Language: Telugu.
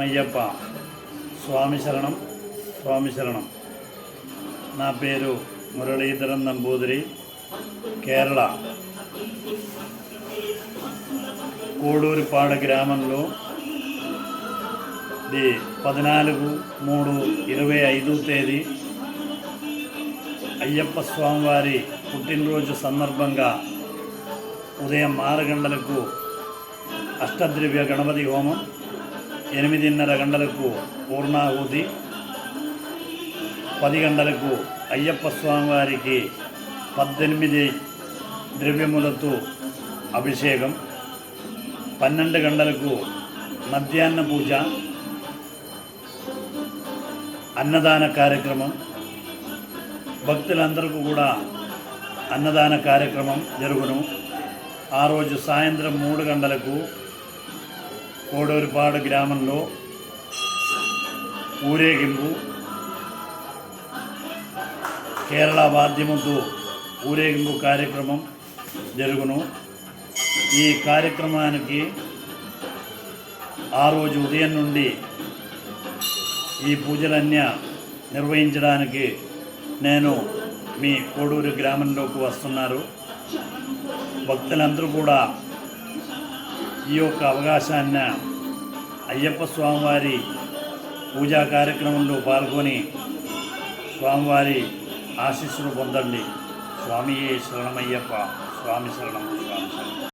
శరణమయ్యప్ప స్వామి శరణం స్వామి శరణం. నా పేరు మురళీధరన్ నంబూదిరి కేరళ. కోడూరిపాడ గ్రామంలో ది పద్నాలుగు మూడు ఇరవై ఐదు తేదీ అయ్యప్ప స్వామివారి పుట్టినరోజు సందర్భంగా ఉదయం ఆరు గంటలకు అష్టద్రవ్య గణపతి హోమం ఎనిమిదిన్నర గంటలకు పూర్ణాహుతి పది గంటలకు అయ్యప్ప స్వామివారికి పద్దెనిమిది ద్రవ్యములతో అభిషేకం పన్నెండు గంటలకు మధ్యాహ్న పూజ అన్నదాన కార్యక్రమం భక్తులందరికీ కూడా అన్నదాన కార్యక్రమం జరుగును. ఆ రోజు సాయంత్రం మూడు గంటలకు కోడూరుపాడు గ్రామంలో ఊరేగింపు కేరళ వాద్యముతో ఊరేగింపు కార్యక్రమం జరుగును. ఈ కార్యక్రమానికి ఆ రోజు ఉదయం నుండి ఈ పూజలన్నీ నిర్వహించడానికి నేను మీ కోడూరు గ్రామంలోకి వస్తున్నారు. భక్తులందరూ కూడా ఈ యొక్క అవకాశాన్ని అయ్యప్ప స్వామివారి పూజా కార్యక్రమంలో పాల్గొని స్వామివారి ఆశీస్సులు పొందండి. స్వామియే శరణమయ్యప్ప. స్వామి శరణం. స్వామి శరణం.